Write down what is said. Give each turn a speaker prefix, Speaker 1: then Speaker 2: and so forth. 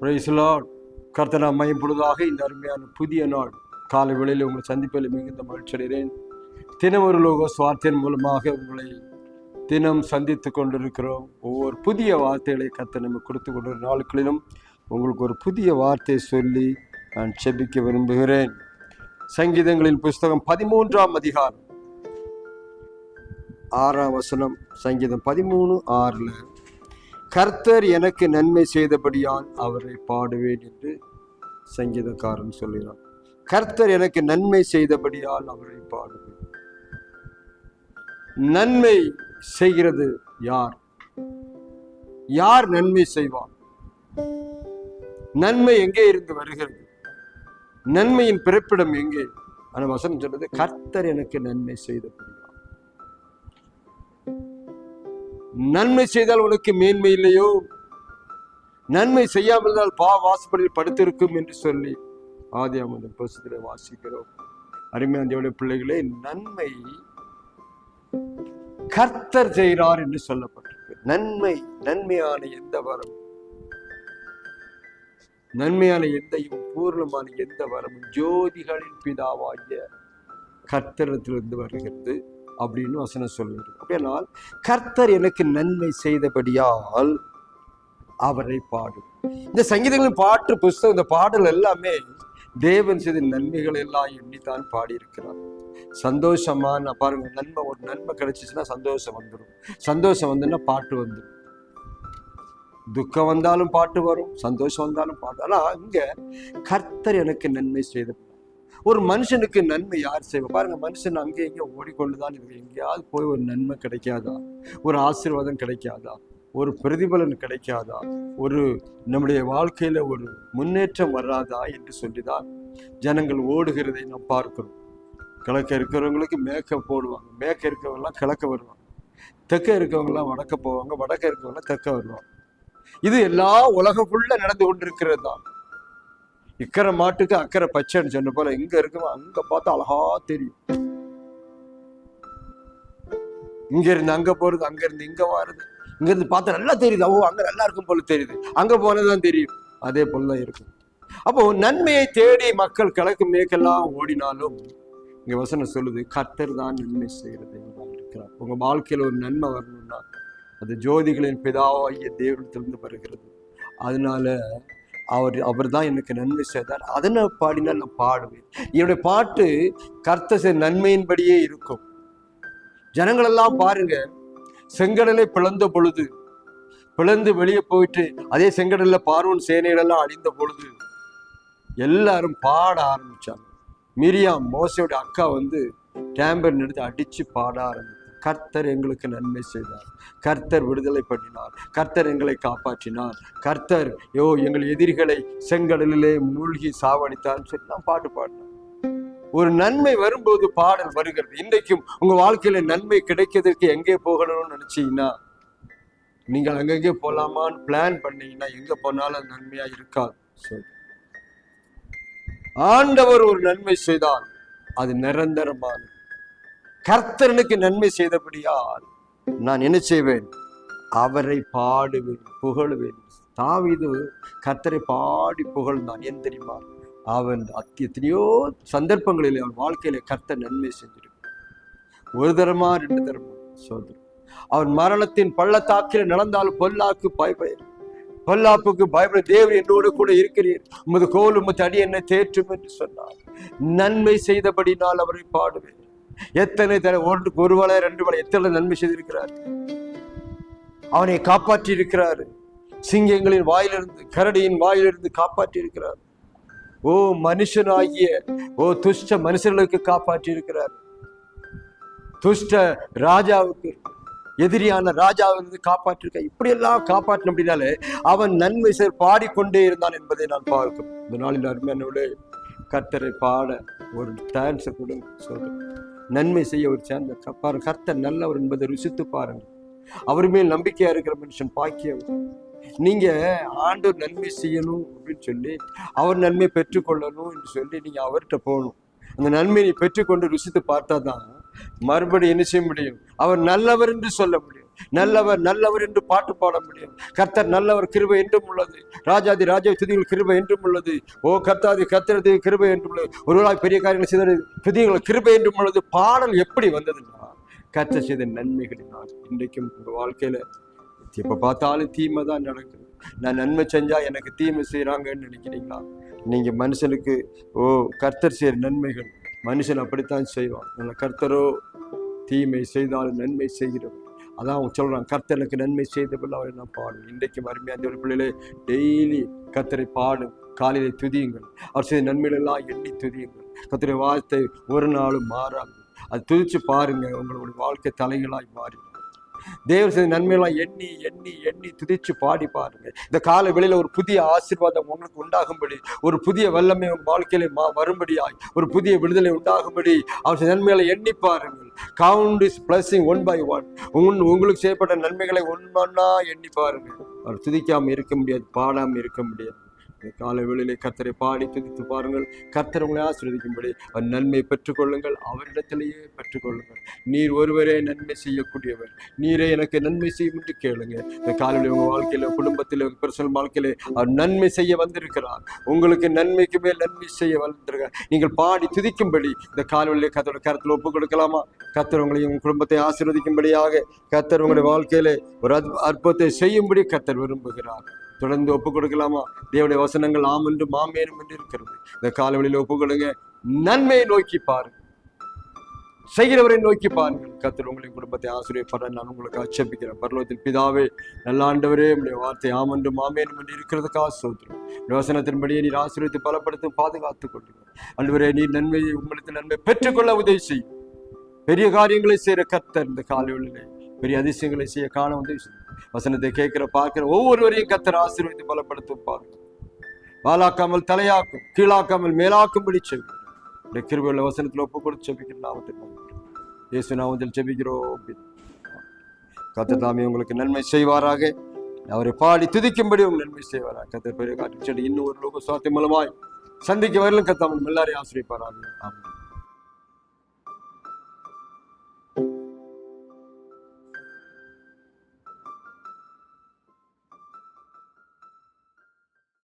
Speaker 1: பிரைஸ்லாட் கர்த்தனா மையப்படுவதாக இந்த அருமையான புதிய நாள். காலை வேளையில் உங்களை சந்திப்பில் மிகுந்த மகிழ்ச்சி அடைகிறேன். தினம் ஒரு லோக சுவார்த்தையின் மூலமாக உங்களை தினம் சந்தித்து கொண்டிருக்கிறோம். ஒவ்வொரு புதிய வார்த்தைகளை கர்த்தர் நம்ம கொடுத்து கொண்டிருக்கிற நாட்களிலும் உங்களுக்கு ஒரு புதிய வார்த்தை சொல்லி நான் செபிக்க விரும்புகிறேன். சங்கீதங்களின் புஸ்தகம் பதிமூன்றாம் அதிகாரம். ஆறாம் வசனம் சங்கீதம் பதிமூணு ஆறில் கர்த்தர் எனக்கு நன்மை செய்தபடியால் அவரை பாடுவேன் என்று சங்கீதக்காரன் சொல்கிறான். கர்த்தர் எனக்கு நன்மை செய்தபடியால் அவரை பாடுவேன். நன்மை செய்கிறது யார்? யார் நன்மை செய்வார்? நன்மை எங்கே இருந்து வருகிறது? நன்மையின் பிறப்பிடம் எங்கே? அந்த வசனம் சொல்றது கர்த்தர் எனக்கு நன்மை செய்தபடியால். நன்மை செய்தால் உனக்கு மேன்மை இல்லையோ? நன்மை செய்யாமல் இருந்தால் பா வாசப்படியில் படுத்திருக்கும் என்று சொல்லி ஆதி அமது புஸ்தகத்தில் வாசிக்கிறோம். அருமையான பிள்ளைகளே நன்மை கர்த்தர் செய்கிறார் என்று சொல்லப்பட்டிருக்கு. நன்மை நன்மையான எந்த வரம்? நன்மையான எந்தையும் பூர்ணமான எந்த வரமும்? ஜோதிகளின் பிதாவாகிய கர்த்தரத்திலிருந்து வருகிறது. அப்படின்னு வசனம் சொல்லுகிறது அப்படியானால் கர்த்தர் எனக்கு நன்மை செய்தபடியால் அவரை பாடும். இந்த சங்கீதங்களின் பாட்டு புஸ்தகம் இந்த பாடல் எல்லாமே தேவன் செய்த நன்மைகள் எல்லாம் எண்ணித்தான் பாடியிருக்கிறார். சந்தோஷமா நான் பாருங்க நன்மை ஒரு நன்மை கிடைச்சிச்சுன்னா சந்தோஷம் வந்துடும் சந்தோஷம் வந்துன்னா பாட்டு வந்துடும் துக்கம் வந்தாலும் பாட்டு வரும் சந்தோஷம் வந்தாலும் பாட்டு ஆனால் இங்க கர்த்தர் எனக்கு நன்மை செய்த ஒரு மனுஷனுக்கு நன்மை யார் செய்வா? பாருங்க மனுஷன் அங்கே இங்கே ஓடிக்கொண்டுதான் இருக்கு. எங்கேயாவது போய் ஒரு நன்மை கிடைக்காதா? ஒரு ஆசீர்வாதம் கிடைக்காதா? ஒரு பிரதிபலன் கிடைக்காதா? ஒரு நம்முடைய வாழ்க்கையில ஒரு முன்னேற்றம் வராதா என்று சொல்லிதான் ஜனங்கள் ஓடுகிறதை நாம் பார்க்கிறோம். கிழக்க இருக்கிறவங்களுக்கு மேற்க போடுவாங்க. மேற்க இருக்கிறவங்கலாம் கிழக்க வருவாங்க. தெற்க இருக்கவங்கலாம் வடக்க போவாங்க. வடக்க இருக்கிறவங்களாம் தெற்க வருவாங்க. இது எல்லா உலகம் ஃபுல்லாக நடந்து கொண்டிருக்கிறது தான் இக்கரை மாட்டுக்கு அக்கறை பச்சைன்னு சொன்ன போல இங்க இருக்குமோ? அங்க பார்த்தா அழகா தெரியும். இங்க இருந்து அங்க போறது அங்க இருந்து இங்க வாருது. இங்க இருந்து பார்த்தா நல்லா தெரியுது. ஓ அங்க நல்லா இருக்கும் போல தெரியுது. அங்க போனதுதான் தெரியும். அதே போலதான் இருக்கும். அப்போ நன்மையை தேடி மக்கள் கிழக்கு மேற்கெல்லாம் ஓடினாலும் இங்க வசனம் சொல்லுது கர்த்தர் தான் நன்மை செய்கிறது இருக்கிறார். உங்க வாழ்க்கையில ஒரு நன்மை வரணும்னா அது ஜோதிகளின் பிதாவாகிய தேவனத்திலிருந்து வருகிறது. அதனால அவர் அவர் தான் எனக்கு நன்மை செய்தார். நான் பாடினால் நான் பாடுவேன். என்னுடைய பாட்டு கர்த்த நன்மையின்படியே இருக்கும். ஜனங்களெல்லாம் பாருங்க. செங்கடலை பிளந்த பொழுது பிளந்து வெளியே போயிட்டு அதே செங்கடல்ல பார்வன் சேனைகளெல்லாம் அழிந்த பொழுது எல்லாரும் பாட ஆரம்பிச்சாங்க. மிரியாம் மோசையோட அக்கா வந்து டேம்பர் எடுத்து அடிச்சு பாட ஆரம்பிச்சு கர்த்தர் எங்களுக்கு நன்மை செய்தார். கர்த்தர் விடுதலை பண்ணினார். கர்த்தர் எங்களை காப்பாற்றினார். கர்த்தர் யோ எங்கள் எதிரிகளை செங்கடலிலே மூழ்கி சாவடித்தான்னு சொல்லி நான் பாட்டு பாடினேன். ஒரு நன்மை வரும்போது பாடல் வருகிறது. இன்றைக்கும் உங்க வாழ்க்கையில நன்மை கிடைக்கிறதுக்கு எங்கே போகணும்னு நினைச்சீங்கன்னா நீங்கள் அங்கங்கே போலாமான்னு பிளான் பண்ணீங்கன்னா எங்க போனாலும் நன்மையா இருக்காது. சரி ஆண்டவர் ஒரு நன்மை செய்தால் அது நிரந்தரமானது. கர்த்தரனுக்கு நன்மை செய்தபடியால் நான் என்ன செய்வேன்? அவரை பாடுவேன் புகழுவேன். தாவிது கர்த்தரை பாடி புகழ்ந்தான். ஏன் தெரியுமா? அவன் அத்தி எத்தனையோ சந்தர்ப்பங்களில் அவன் வாழ்க்கையில கர்த்தர் நன்மை செஞ்சிருக்கான் ஒரு தரமா ரெண்டு தரமா? சோதரம் அவன் மரணத்தின் பள்ளத்தாக்கில் நடந்தால் பொல்லாக்கு பயப்பட பொல்லாப்புக்கு பயப்பட தேவர் என்னோடு கூட இருக்கிறீர். உமது கோல் உமது அடி என்னை தேற்றும் என்று சொன்னார். நன்மை செய்தபடினால் அவரை பாடுவேன். எத்தனை தர ஒன்று ஒரு வலை ரெண்டு வலை எத்தனை நன்மை செய்திருக்கிறார்? அவனை காப்பாற்றி இருக்கிறார் சிங்கங்களின் வாயிலிருந்து கரடியின் வாயிலிருந்து காப்பாற்றி இருக்கிறார் ஓ மனுஷனாகிய ஓ துஷ்ட மனுஷர்களுக்கு காப்பாற்றி இருக்கிறார் துஷ்ட ராஜாவுக்கு எதிரியான ராஜாவிலிருந்து காப்பாற்றிருக்க இப்படியெல்லாம் காப்பாற்றின அப்படின்னாலே அவன் நன்மை செய்து பாடிக்கொண்டே இருந்தான் என்பதை நான் பார்க்கும். இந்த நாளில் அருமையானோடு கர்த்தரை பாட ஒரு டான்ஸை கூட சொல்றேன். நன்மை செய்ய ஒரு சேர்ந்த பாருங்க கர்த்தர் நல்லவர் என்பதை ருசித்து பாருங்க அவர் மேல் நம்பிக்கையா இருக்கிற மனுஷன் பாக்கியவர். நீங்க ஆண்டவர் நன்மை செய்யணும் அப்படின்னு சொல்லி அவர் நன்மை பெற்றுக்கொள்ளணும் என்று சொல்லி நீங்க அவர்கிட்ட போகணும். அந்த நன்மையை பெற்றுக்கொண்டு ருசித்து பார்த்தா தான் மறுபடியும் என்ன செய்ய முடியும்? அவர் நல்லவர் என்று சொல்ல முடியும். நல்லவர் நல்லவர் என்று பாட்டு பாட முடியும் கர்த்தர் நல்லவர் கிருபை என்றும் உள்ளது. ராஜாதி ராஜா துதிகள் கிருபை என்றும் உள்ளது. ஓ கர்த்தாதி கர்த்தரது கிருபை என்றும் உள்ளது. ஒருவராய் பெரிய காரியங்கள் செய்தது துதிகள் கிருபை என்றும் உள்ளது. பாடல் எப்படி வந்ததுன்னா கர்த்தர் செய்த நன்மைகளினால் இன்றைக்கும் உங்க வாழ்க்கையில எப்ப பார்த்தாலும் தீமை தான் நடக்குது. நான் நன்மை செஞ்சா எனக்கு தீமை செய்யறாங்கன்னு நினைக்கிறீங்களா? நீங்க மனுஷனுக்கு ஓ கர்த்தர் செய்யற நன்மைகள் மனுஷன் அப்படித்தான் செய்வான். ஆனால் கர்த்தரோ தீமை செய்தாலும் நன்மை செய்கிறோம் அதான் அவங்க சொல்றாங்க கர்த்தனுக்கு நன்மை செய்தபில் அவர் நான் பாடும் இன்றைக்கு அருமையா ஒரு பிள்ளைகளே டெய்லி கர்த்தரை பாடும் காலையிலே துதியுங்கள். அவர் செய்த நன்மைகள் எண்ணி துதியுங்கள். கர்த்தருடைய வார்த்தை ஒரு நாளும் மாறாது. அது துதிச்சு பாருங்கள் உங்களுடைய வாழ்க்கை தலைகளாய் மாறி தேவர் செய்த நன்மையெல்லாம் எண்ணி எண்ணி எண்ணி துதிச்சு பாடி பாருங்க. இந்த கால வெளியில ஒரு புதிய ஆசீர்வாதம் உங்களுக்கு உண்டாகும்படி ஒரு புதிய வல்லமை உங்கள் வாழ்க்கையில மா வரும்படியாய் ஒரு புதிய விடுதலை உண்டாகும்படி அவர் செய்த நன்மைகளை எண்ணி பாருங்கள் count is blessing one by one உன் உங்களுக்கு செய்யப்பட்ட நன்மைகளை ஒன்றா எண்ணி பாருங்க அவர் துதிக்காமல் இருக்க முடியாது பாடாமல் இருக்க முடியாது. காலை வேளையிலே கத்தரை பாடி துதித்து பாருங்கள். கர்த்தர் உங்களை ஆசீர்வதிக்கும்படி அவர் நன்மை பெற்றுக்கொள்ளுங்கள். அவரிடத்திலேயே பெற்றுக்கொள்ளுங்கள். நீர் ஒருவரே நன்மை செய்யக்கூடியவர். நீரே எனக்கு நன்மை செய்யும் என்று கேளுங்க. இந்த காலையில் உங்கள் வாழ்க்கையில குடும்பத்தில் உங்க பர்சனல் அவர் நன்மை செய்ய வந்திருக்கிறார். உங்களுக்கு நன்மைக்கு மேல் நன்மை செய்ய வந்திருக்கிறார். நீங்கள் பாடி துதிக்கும்படி இந்த காலையிலே கத்தோட கருத்தில் ஒப்பு கொடுக்கலாமா? கத்தர் உங்களையும் குடும்பத்தை ஆசீர்வதிக்கும்படியாக கத்தர் உங்களுடைய வாழ்க்கையிலே ஒரு அற்புதத்தை செய்யும்படி கத்தர் விரும்புகிறார். தொடர்ந்து ஒப்பு கொடுக்கலாமா? தேவனுடைய வசனங்கள் ஆம் என்று மாமேனும் என்று இருக்கிறது. இந்த காலவெளியில் ஒப்பு கொடுங்க. நன்மையை நோக்கி பாருங்க செய்கிறவரை நோக்கி பாருங்கள். கத்தர் உங்களின் குடும்பத்தை ஆசிரியப்படுற நான் உங்களுக்கு அச்சபிக்கிறேன் பரலோகத்தில் பிதாவே நல்லாண்டவரே உடைய வார்த்தை ஆமன்று மாமேனும் என்று இருக்கிறதுக்காக சோதரும் யோசனத்தின்படியே நீர் ஆசிரியத்தை பலப்படுத்தி பாதுகாத்துக் கொள்ளுங்கள். ஆண்டவரே நீர் நன்மையை உங்களுக்கு நன்மை பெற்றுக்கொள்ள உதவி செய்யும். பெரிய காரியங்களை செய்கிற கத்தர் இந்த காலையிலே பெரிய அதிசயங்களை செய்ய காண வந்து வசனத்தை கேட்கிற பார்க்கிற ஒவ்வொருவரையும் கத்தர் ஆசீர்வதித்து பலப்படுத்தும் வாலாக்காமல் தலையாக்கும் கீழாக்காமல் மேலாக்கும்படி செய்யும் கிருபியுள்ள வசனத்தில் ஒப்பு கொடுத்து செபிக்கிற நாமத்தில் இயேசு நாமத்தில் செபிக்கிறோம் கத்தர் தாமே உங்களுக்கு நன்மை செய்வாராக. அவரை பாடி துதிக்கும்படி உங்க நன்மை செய்வாராக. கத்தர் பெரிய காற்று செடி இன்னும் ஒரு லோக சுவாத்தி மூலமாய் சந்திக்க வரலும் கத்தாமல் எல்லாரையும் ஆசிரியப்பாராக ஆமாம்